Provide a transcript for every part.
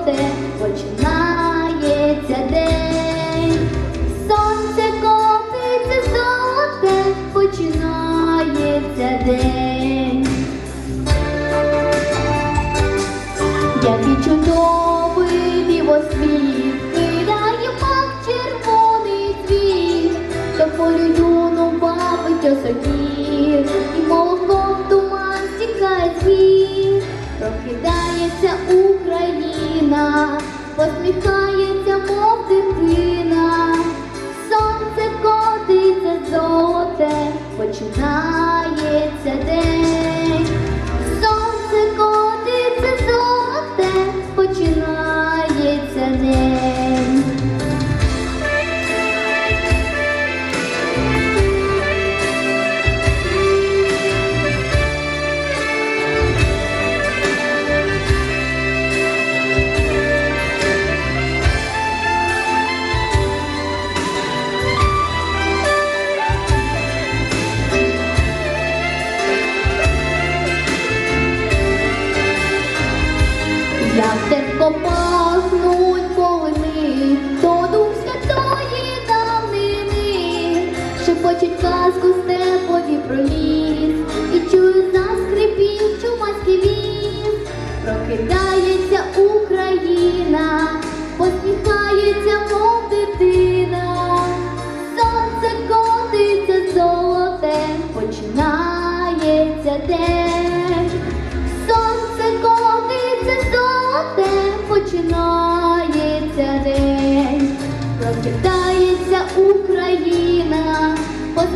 золоте починається день, сонце копиться золоте, починається день, я який чудовий білосвіт, кидає пак червоний цвіт, та полю юну бабить осоків, і молоком туман стікає звіт, прокидається у but me heart. Шепочуть казку степові про ліс, і чую заскрипів чумацький віз прокидається Україна, посміхається, мов дитина, сонце котиться золоте, починається день.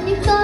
День, прокидається Україна, посміхається.